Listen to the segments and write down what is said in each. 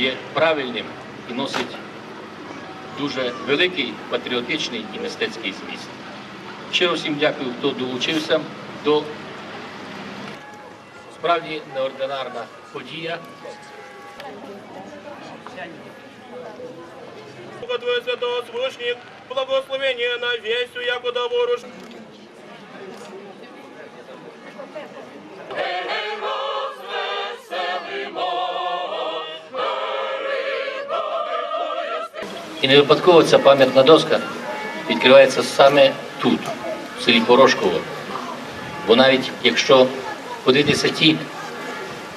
є правильним і носить дуже великий патріотичний і мистецький зміст. Щиро всім дякую, хто долучився до справді неординарна подія. Твоего Святого Свышник, благословение на весью, якуда воруш. І не випадково ця пам'ятна доска відкривається саме тут, в селі Порошково. Бо навіть якщо подивитися ті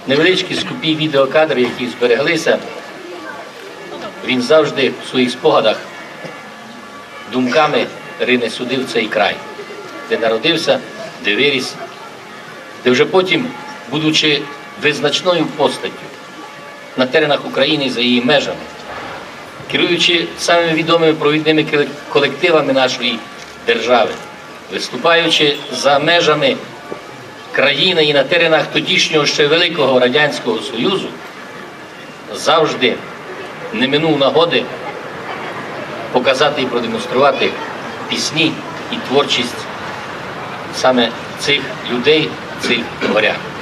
невеличкі скупі відеокадри, які збереглися, він завжди в своїх спогадах думками рине сюди в цей край, де народився, де виріс, де вже потім, будучи визначною постаттю на теренах України за її межами, керуючи самими відомими провідними колективами нашої держави, виступаючи за межами країни і на теренах тодішнього ще великого Радянського Союзу, завжди не минув нагоди показати і продемонструвати пісні і творчість саме цих людей, цих горян.